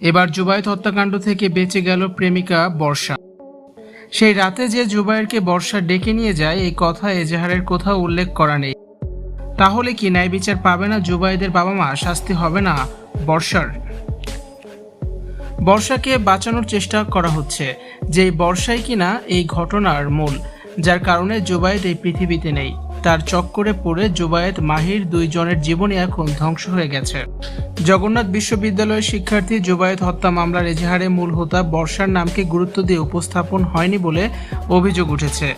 এবার জুবায়েত হত্যাকাণ্ড থেকে বেঁচে গেল প্রেমিকা বর্ষা। সেই রাতে যে জুবায়েরকে বর্ষা ডেকে নিয়ে যায়, এই কথা এজাহারের কোথাও উল্লেখ করা নেই। তাহলে কি ন্যায় বিচার পাবে না জুবাইদের বাবা মা শাস্তি হবে না বর্ষার? বর্ষাকে বাঁচানোর চেষ্টা করা হচ্ছে, যে বর্ষাই কিনা এই ঘটনার মূল, যার কারণে জুবায়েদ এই পৃথিবীতে নেই। তার চক্করে পড়ে জুবায়েত মাহির দুইজনের জীবনই এখন ধ্বংস হয়ে গেছে। জগন্নাথ বিশ্ববিদ্যালয়ের শিক্ষার্থী জুবায়েত হত্যা মামলার এজাহারে মূল হোতা বর্ষার নামকে গুরুত্ব দিয়ে উপস্থাপন হয়নি বলে অভিযোগ উঠেছে।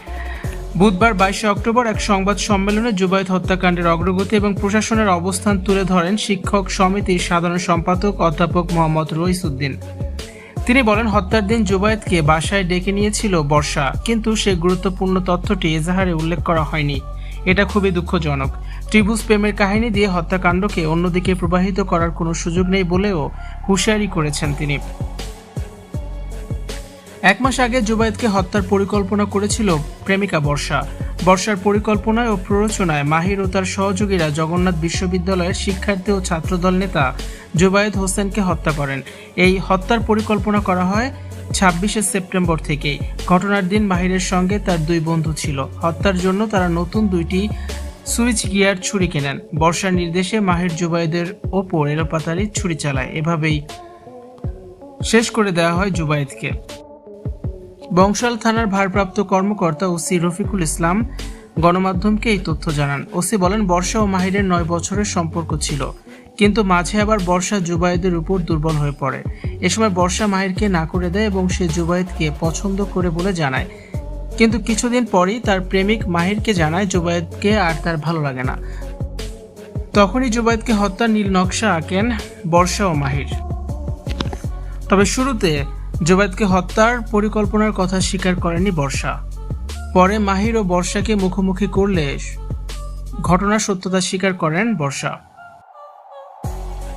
বুধবার বাইশে অক্টোবর এক সংবাদ সম্মেলনে জুবায়েত হত্যাকাণ্ডের অগ্রগতি এবং প্রশাসনের অবস্থান তুলে ধরেন শিক্ষক সমিতির সাধারণ সম্পাদক অধ্যাপক মোহাম্মদ রইসুদ্দিন তিনি বলেন, হত্যার দিন জুবায়েতকে বাসায় ডেকে নিয়েছিল বর্ষা, কিন্তু সে গুরুত্বপূর্ণ তথ্যটি এজাহারে উল্লেখ করা হয়নি। এটা খুবই দুঃখজনক। ত্রিভুজ প্রেমের কাহিনী দিয়ে হত্যাকাণ্ডকে অন্যদিকে প্রবাহিত করার কোনো সুযোগ নেই বলেও হুঁশিয়ারি করেছেন তিনি। এক মাস আগে জুবায়েদকে হত্যার পরিকল্পনা করেছিল প্রেমিকা বর্ষা। বর্ষার পরিকল্পনায় ও প্ররোচনায় মাহির ও তার সহযোগীরা জগন্নাথ বিশ্ববিদ্যালয়ের শিক্ষার্থী ও ছাত্রদল নেতা জুবায়েদ হোসেনকে হত্যা করেন। এই হত্যার পরিকল্পনা করা হয় ছাব্বিশে সেপ্টেম্বর থেকেই ঘটনার দিন মাহিরের সঙ্গে তার দুই বন্ধু ছিল। হত্যার জন্য তারা নতুন দুইটি সুইচ গিয়ার ছুরি কেনেন। বর্ষার নির্দেশে মাহির জুবাইদের ওপর এলোপাতারি ছুরি চালায়। এভাবেই শেষ করে দেওয়া হয় জুবায়েদকে বংশাল থানার ভারপ্রাপ্ত কর্মকর্তা ওসি রফিকুল ইসলাম গণমাধ্যমকে এই তথ্য জানান। ওসি বলেন, বর্ষা ও মাহিরের নয় বছরের সম্পর্ক ছিল। কিন্তু মাঝে আবার বর্ষা জুবায়েদের উপর দুর্বল হয়ে পড়ে। এ সময় বর্ষা মাহিরকে না করে দেয় এবং সে জুবায়েদকে পছন্দ করে বলে জানায়। কিন্তু কিছুদিন পরেই তার প্রেমিক মাহিরকে জানায় জুবায়েদকে আর তার ভালো লাগে না। তখনই জুবায়েদকে হত্যার নীল নকশা আঁকেন বর্ষা ও মাহির। তবে শুরুতে জুবায়েদকে হত্যার পরিকল্পনার কথা স্বীকার করেনি বর্ষা। পরে মাহির ও বর্ষাকে মুখোমুখি করলে ঘটনার সত্যতা স্বীকার করেন বর্ষা।